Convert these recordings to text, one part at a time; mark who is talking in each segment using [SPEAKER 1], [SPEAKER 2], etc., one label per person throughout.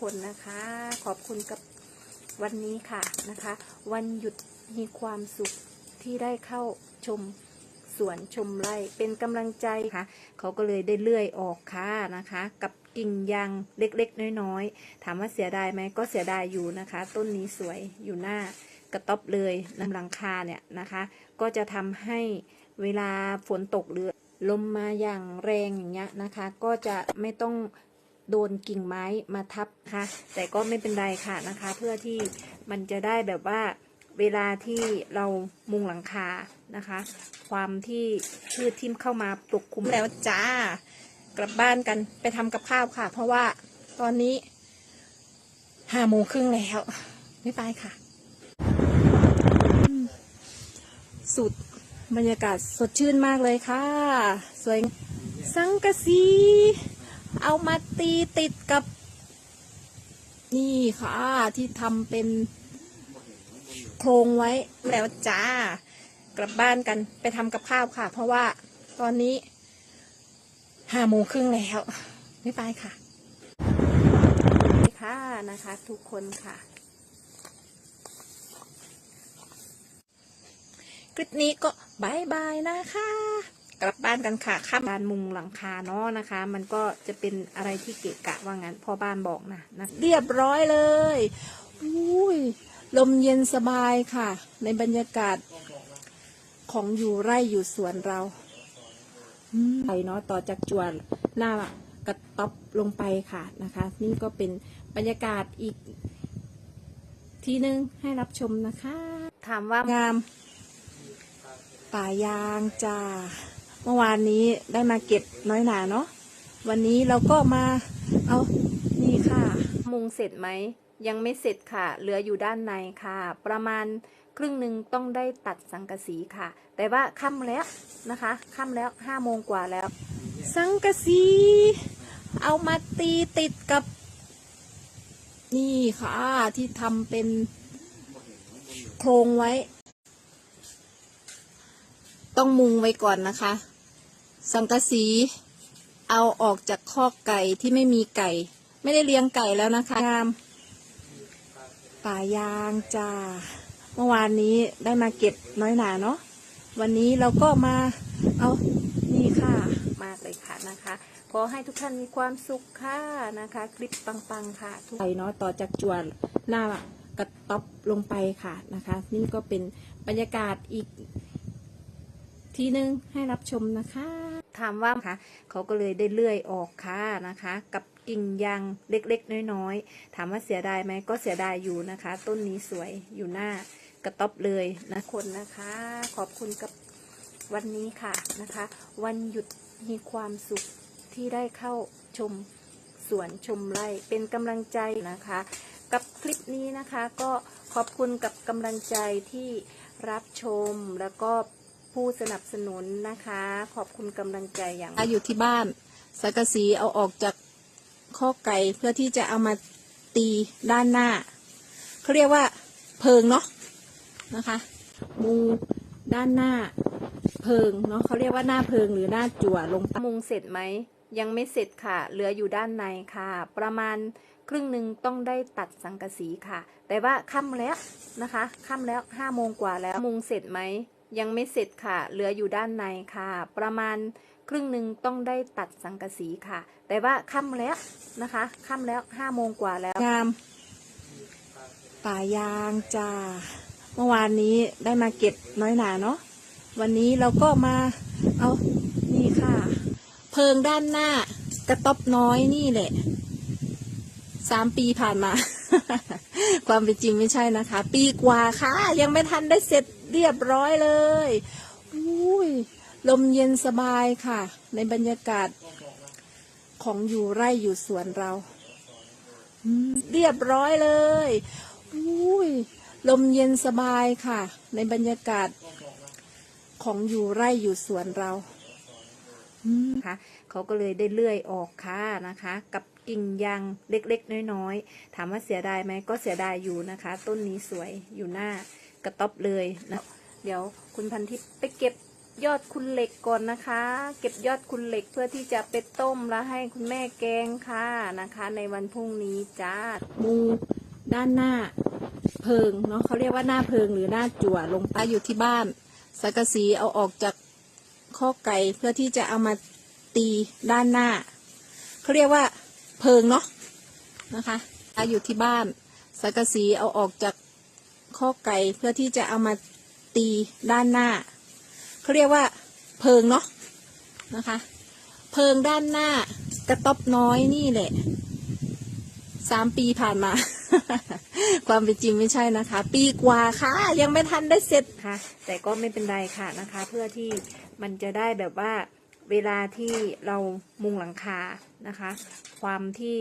[SPEAKER 1] คนนะคะ ขอบคุณกับวันนี้ค่ะนะคะ วันหยุดมีความสุขที่ได้เข้าชมสวนชมไร่เป็นกำลังใจค่ะ เขาก็เลยได้เลื่อยออกค่ะนะคะ กับกิ่งยางเล็กๆ น้อยๆ ถามว่าเสียดายไหมก็เสียดายอยู่นะคะ ต้นนี้สวยอยู่หน้ากระต๊อบเลยนำหลังคาเนี่ยนะคะ ก็จะทำให้เวลาฝนตกหรือลมมาอย่างแรงอย่างเงี้ยนะคะ ก็จะไม่ต้อง โดนกิ่งไม้มาทับคะแต่ก็ไม่เป็นไรค่ะนะคะ เพื่อที่มันจะได้แบบว่าเวลาที่เรามุงหลังคานะคะ ความที่พืชที่เข้ามาปกคลุมแล้วจ้ากลับบ้านกันไปทำกับข้าวค่ะ เพราะว่าตอนนี้ห้าโมงครึ่งแล้วไม่ไปค่ะ สุดบรรยากาศสดชื่นมากเลยค่ะ สวยสังกะสี เอามาตีติดกับ นี่ค่ะ ที่ทำเป็นโครงไว้แล้วจ้า กลับบ้านกันไปทำกับข้าวค่ะ เพราะว่าตอนนี้ห้าโมงครึ่งแล้วไม่ไปค่ะค่ะนะคะทุกคนค่ะ คลิปนี้ก็บายบายนะคะ กลับบ้านกันค่ะข้ามบานมุงหลังคาเนาะนะคะ มันก็จะเป็นอะไรที่เกะกะว่างั้นพ่อบ้านบอกนะนะเรียบร้อยเลยอุ้ยลมเย็นสบายค่ะ ในบรรยากาศของอยู่ไร่อยู่สวนเราไปเนาะต่อจากจวนหน้ากระต๊อบลงไปค่ะนะคะ นี่ก็เป็นบรรยากาศอีก ทีนึงให้รับชมนะคะ ถามว่างามป่ายางจ้า มื่อวานนี้ได้มาเก็บน้อยหนาเนาะวันนี้เราก็มาเอานี่ค่ะ มุงเสร็จไหม ยังไม่เสร็จค่ะ เหลืออยู่ด้านในค่ะ ประมาณครึ่งหนึ่งต้องได้ตัดสังกะสีค่ะ แต่ว่าค่ำแล้วนะคะค่ำแล้วห้าโมงกว่าแล้ว สังกะสีเอามาตีติดกับ นี่ค่ะ ที่ทำเป็นโครงไว้ ต้องมุงไว้ก่อนนะคะ สังกะสี เอาออกจากคอกไก่ที่ไม่มีไก่ ไม่ได้เลี้ยงไก่แล้วนะคะงามป่ายางจ้าเมื่อวานนี้ได้มาเก็บน้อยหนาเนาะวันนี้เราก็มาเอานี่ค่ะ มากเลยค่ะนะคะขอให้ทุกท่านมีความสุขค่ะนะคะ คลิปปังๆค่ะ ทุกไปเนาะต่อจากจวนหน้ากระต๊อบลงไปค่ะนะคะ นี่ก็เป็นบรรยากาศอีก ทีนึงให้รับชมนะคะถามว่าค่ะเขาก็เลยได้เลื่อยออกค่ะนะคะ กับกิ่งยางเล็กๆ น้อยๆ ถามว่าเสียดายไหมก็เสียดายอยู่นะคะ ต้นนี้สวยอยู่หน้ากระต๊อบเลยนะคนนะคะ ขอบคุณกับวันนี้ค่ะนะคะ วันหยุดมีความสุขที่ได้เข้าชมสวนชมไร่เป็นกำลังใจนะคะ กับคลิปนี้นะคะก็ขอบคุณกับกำลังใจที่รับชมแล้วก็ ผู้สนับสนุนนะคะ ขอบคุณกำลังใจอย่างอยู่ที่บ้านสังกะสีเอาออกจากข้อไก่เพื่อที่จะเอามาตีด้านหน้าเขาเรียกว่าเพิงเนาะนะคะ มุงด้านหน้าเพิงเนาะเขาเรียกว่าหน้าเพิงหรือหน้าจั่วลงมุงเสร็จไหมยังไม่เสร็จค่ะ เหลืออยู่ด้านในค่ะ ประมาณครึ่งหนึ่งต้องได้ตัดสังกะสีค่ะ แต่ว่าค่ำแล้วนะคะ ค่ำแล้วห้าโมงกว่าแล้วมุงเสร็จไหม ยังไม่เสร็จค่ะ เหลืออยู่ด้านในค่ะ ประมาณครึ่งหนึ่งต้องได้ตัดสังกะสีค่ะ แต่ว่าค่ำแล้วนะคะค่ำแล้วห้าโมงกว่าแล้วงามป่ายางจ้าเมื่อวานนี้ได้มาเก็บน้อยหนาเนาะวันนี้เราก็มาเอานี่ค่ะ เพิงด้านหน้ากระต๊อบน้อยนี่แหละสามปีผ่านมา ความเป็นจริงไม่ใช่นะคะ ปีกว่าค่ะ ยังไม่ทันได้เสร็จ เรียบร้อยเลยอุ้ยลมเย็นสบายค่ะ ในบรรยากาศของอยู่ไร่อยู่สวนเราเรียบร้อยเลยอุ้ยลมเย็นสบายค่ะ ในบรรยากาศของอยู่ไร่อยู่สวนเราอืมค่ะเขาก็เลยได้เลื่อยออกค่ะนะคะ กับกิ่งยางเล็กๆ น้อยๆ ถามว่าเสียดายไหมก็เสียดายอยู่นะคะ ต้นนี้สวยอยู่หน้า ระต๊อบเลยนะเดี๋ยวคุณพันทิพย์ไปเก็บยอดคุณเหล็กก่อนนะคะ เก็บยอดคุณเหล็กเพื่อที่จะไปต้มแล้วให้คุณแม่แกงค่ะนะคะ ในวันพรุ่งนี้จ้ามูด้านหน้าเพิงเนาะเขาเรียกว่าหน้าเพิงหรือหน้าจั่วลงไปอยู่ที่บ้าน สังกะสีเอาออกจากข้อไก่เพื่อที่จะเอามาตีด้านหน้าเขาเรียกว่าเพิงเนาะนะคะอยู่ที่บ้านสังกะสีเอาออกจาก ข้อไก่เพื่อที่จะเอามาตีด้านหน้าเขาเรียกว่าเพิงเนาะนะคะ เพิงด้านหน้ากระต๊อบน้อยนี่แหละสามปีผ่านมา ความเป็นจริงไม่ใช่นะคะ ปีกว่าค่ะ ยังไม่ทันได้เสร็จค่ะ แต่ก็ไม่เป็นไรค่ะนะคะ เพื่อที่มันจะได้แบบว่าเวลาที่เรามุงหลังคานะคะ ความที่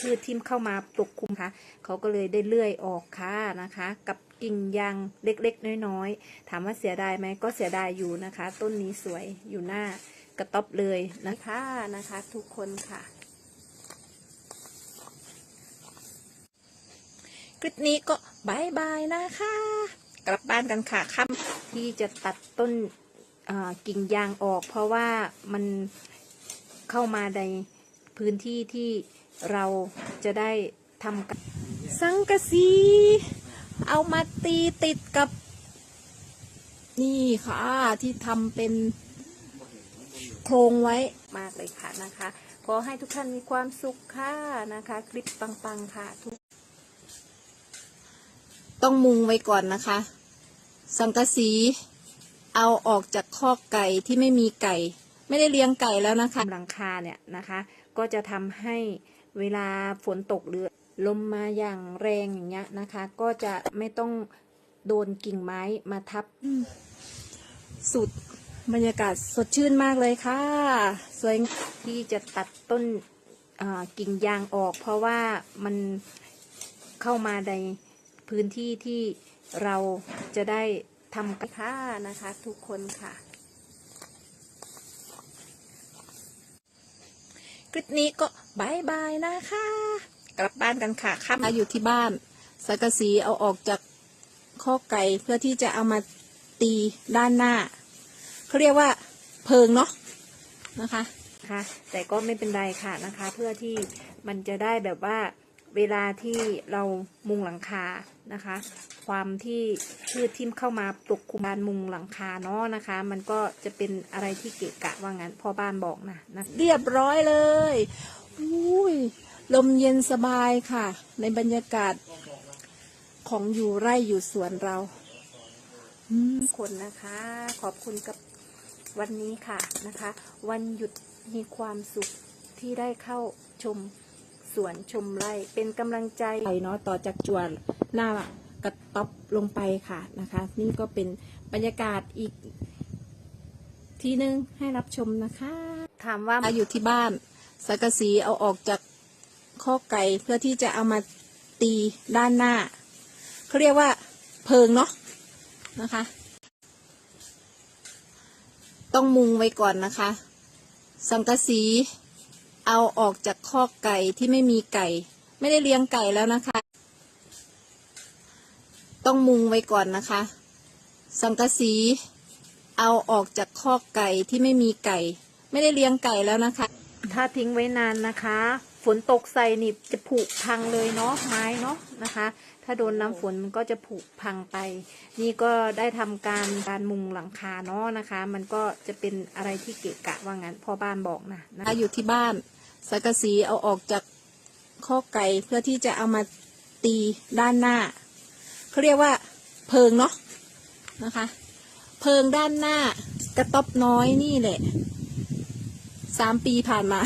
[SPEAKER 1] พืชทิ่มเข้ามาปกคลุมค่ะ เขาก็เลยได้เลื่อยออกค่ะนะคะ กับ กิ่งยางเล็กๆ น้อยๆ ถามว่าเสียดายไหมก็เสียดายอยู่นะคะ ต้นนี้สวยอยู่หน้ากระต๊อบเลยนะคะนะคะทุกคนค่ะคลิปนี้ก็บายบายนะคะ กลับบ้านกันค่ะค่ำที่จะตัดต้นกิ่งยางออกเพราะว่ามันเข้ามาในพื้นที่ที่เราจะได้ทำกันสังกะสี เอามาตีติดกับ นี่ค่ะ ที่ทำเป็นโครงไว้มากเลยค่ะนะคะ ขอให้ทุกท่านมีความสุขค่ะนะคะ คลิปปังๆค่ะทุก ต้องมุงไว้ก่อนนะคะ สังกะสี เอาออกจากคอกไก่ที่ไม่มีไก่ ไม่ได้เลี้ยงไก่แล้วนะคะหลังคาเนี่ยนะคะ ก็จะทำให้เวลาฝนตกหรือ ลมมาอย่างแรงอย่างเงี้ยนะคะ ก็จะไม่ต้องโดนกิ่งไม้มาทับสุดบรรยากาศสดชื่นมากเลยค่ะ สวยที่จะตัดต้นกิ่งยางออก เพราะว่ามันเข้ามาในพื้นที่ที่เราจะได้ทำกันค่ะนะคะ ทุกคนค่ะ คลิปนี้ก็บายบายนะคะ กลับบ้านกันค่ะค่ำอยู่ที่บ้านสังกะสีเอาออกจากข้อไก่เพื่อที่จะเอามาตีด้านหน้าเขาเรียกว่าเพิงเนาะนะคะค่ะแต่ก็ไม่เป็นไรค่ะนะคะ เพื่อที่มันจะได้แบบว่าเวลาที่เรามุงหลังคานะคะ ความที่พืชทิ่มเข้ามาปกคลุมการมุงหลังคาเนาะนะคะ มันก็จะเป็นอะไรที่เกะกะว่างั้นพ่อบ้านบอกนะนะเรียบร้อยเลยอุ้ย ลมเย็นสบายค่ะ ในบรรยากาศของอยู่ไร่อยู่สวนเราอืมคนนะคะ ขอบคุณกับวันนี้ค่ะนะคะ วันหยุดมีความสุขที่ได้เข้าชมสวนชมไร่ เป็นกำลังใจเนาะต่อจากจวนหน้ากระต๊อบลงไปค่ะนะคะ นี่ก็เป็นบรรยากาศอีก ทีนึงให้รับชมนะคะ ถามว่าอยู่ที่บ้านสังกะสีเอาออกจาก ข้อไก่เพื่อที่จะเอามาตีด้านหน้าเขาเรียกว่าเพิงเนาะนะคะ ต้องมุงไว้ก่อนนะคะ สังกะสีเอาออกจากคอไก่ที่ไม่มีไก่ ไม่ได้เลี้ยงไก่แล้วนะคะ ต้องมุงไว้ก่อนนะคะ สังกะสีเอาออกจากคอไก่ที่ไม่มีไก่ ไม่ได้เลี้ยงไก่แล้วนะคะ ถ้าทิ้งไว้นานนะคะ ฝนตกใส่นี่จะผุพังเลยเนาะไม้เนาะนะคะ ถ้าโดนน้ำฝนมันก็จะผุพังไป นี่ก็ได้ทำการการมุงหลังคาเนาะนะคะ มันก็จะเป็นอะไรที่เกะกะว่างั้นพ่อบ้านบอกนะนะคะอยู่ที่บ้านสังกะสีเอาออกจากข้อไก่เพื่อที่จะเอามาตีด้านหน้าเขาเรียกว่าเพิงเนาะนะคะ เพิงด้านหน้ากระต๊อบน้อยนี่แหละสามปีผ่านมา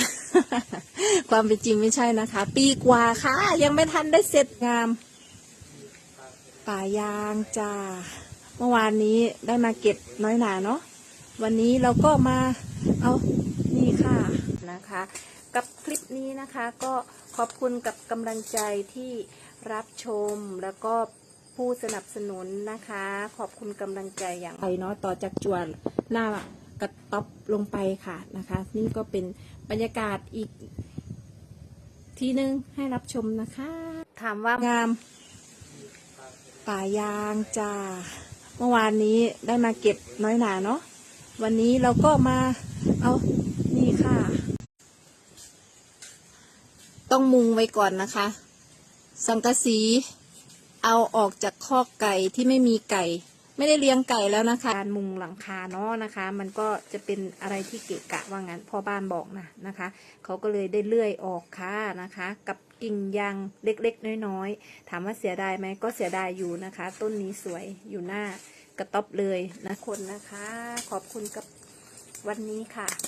[SPEAKER 1] ความเป็นจริงไม่ใช่นะคะ ปีกว่าค่ะ ยังไม่ทันได้เสร็จงาม ป่ายางจ้าเมื่อวานนี้ได้มาเก็บน้อยหนาเนาะวันนี้เราก็มาเอานี่ค่ะนะคะ กับคลิปนี้นะคะ ก็ขอบคุณกับกำลังใจที่รับชมแล้วก็ผู้สนับสนุนนะคะ ขอบคุณกำลังใจอย่างไรเนาะต่อจากจวนหน้ากระต๊อบลงไปค่ะนะคะ นี่ก็เป็น บรรยากาศอีก ทีนึงให้รับชมนะคะ ถามว่างาม ป่ายางจ้าเมื่อวานนี้ได้มาเก็บน้อยหนาเนาะวันนี้เราก็มาเอานี่ค่ะ ต้องมุงไว้ก่อนนะคะ สังกะสีเอาออกจากคอกไก่ที่ไม่มีไก่ ไม่ได้เลี้ยงไก่แล้วนะคะการมุงหลังคาเนาะนะคะ มันก็จะเป็นอะไรที่เกะกะว่างั้นพ่อบ้านบอกนะนะคะเขาก็เลยได้เลื่อยออกค่ะนะคะ กับกิ่งยางเล็กๆ น้อยๆ ถามว่าเสียดายไหมก็เสียดายอยู่นะคะ ต้นนี้สวยอยู่หน้ากระต๊อบเลยนะคนนะคะ ขอบคุณกับวันนี้ค่ะ